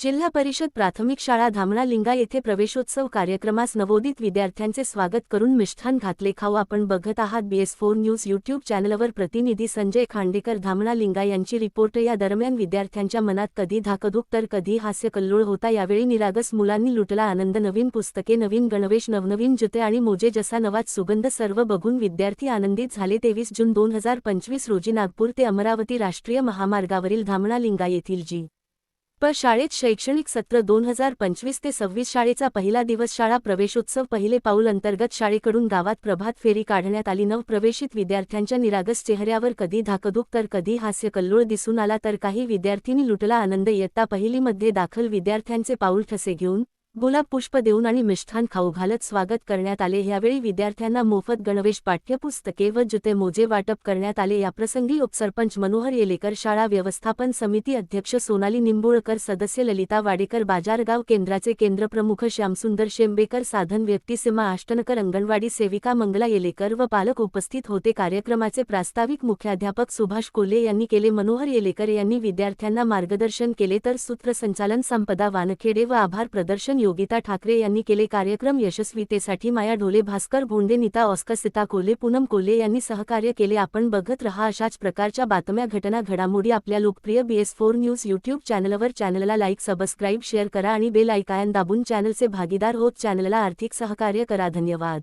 जिल्हा परिषद प्राथमिक शाळा धामणा लिंगा येथे प्रवेशोत्सव कार्यक्रमास नवोदित विद्यार्थ्यांचे स्वागत करून मिष्ठान घातले खाऊ आपण बघत आहात बीएस फोर न्यूज यूट्यूब चॅनलवर प्रतिनिधी संजय खांडेकर धामणा लिंगा यांची रिपोर्ट. या दरम्यान विद्यार्थ्यांच्या मनात कधी धाकधूक तर कधी हास्य कल्लोळ होता यावेळी निरागस मुलांनी लुटला आनंद. नवीन पुस्तके नवीन गणवेश नवनवीन जुते आणि मोजे जसा नवाज सुगंध सर्व बघून विद्यार्थी आनंदित झाले. तेवीस जून दोन हजार पंचवीस रोजी नागपूर ते अमरावती राष्ट्रीय महामार्गावरील धामणा लिंगा येथील जी. प शाळेत शैक्षणिक सत्र दोन हजार पंचवीस ते सव्वीस शाळेचा पहिला दिवस शाळा प्रवेशोत्सव पहिले पाऊल अंतर्गत शाळेकडून गावात प्रभात फेरी काढण्यात आली. नवप्रवेशित विद्यार्थ्यांच्या निरागस चेहऱ्यावर कधी धाकधूक तर कधी हास्य कल्लोळ दिसून आला तर काही विद्यार्थ्यांनी लुटला आनंद इयत्ता पहिलीमध्ये दाखल. विद्यार्थ्यांचे पाऊल ठसे घेऊन गुलाब पुष्प देऊन आणि मिष्ठान खाऊ घालत स्वागत करण्यात आले. यावेळी विद्यार्थ्यांना मोफत गणवेश पाठ्यपुस्तके व जुते मोजे वाटप करण्यात आले. याप्रसंगी उपसरपंच मनोहर येलेकर शाळा व्यवस्थापन समिती अध्यक्ष सोनाली निंबुळकर सदस्य ललिता वाडेकर बाजारगाव केंद्राचे केंद्रप्रमुख श्यामसुंदर शेंबेकर साधन व्यक्तिसीमा आष्टनकर अंगणवाडी सेविका मंगला येलेकर व पालक उपस्थित होते. कार्यक्रमाचे प्रास्ताविक मुख्याध्यापक सुभाष कोल्हे यांनी केले. मनोहर येलेकर यांनी विद्यार्थ्यांना मार्गदर्शन केले तर सूत्रसंचालन संपदा वानखेडे व आभार प्रदर्शन योगिता ठाकरे यांनी केले कार्यक्रम यशस्वीतेसाठी माया ढोले भास्कर भोंडे नीता ऑस्कर सीता कोले पूनम कोल्हे यांनी सहकार्य केले. आपण बघत रहा अशाच प्रकारच्या बातम्या घटना घडामोडी आपल्या लोकप्रिय बीएस फोर न्यूज यूट्यूब चॅनलवर चॅनलला लाईक सबस्क्राईब शेअर करा आणि बेल आयकॉन दाबून चॅनलचे भागीदार होत. चॅनलला आर्थिक सहकार्य करा. धन्यवाद.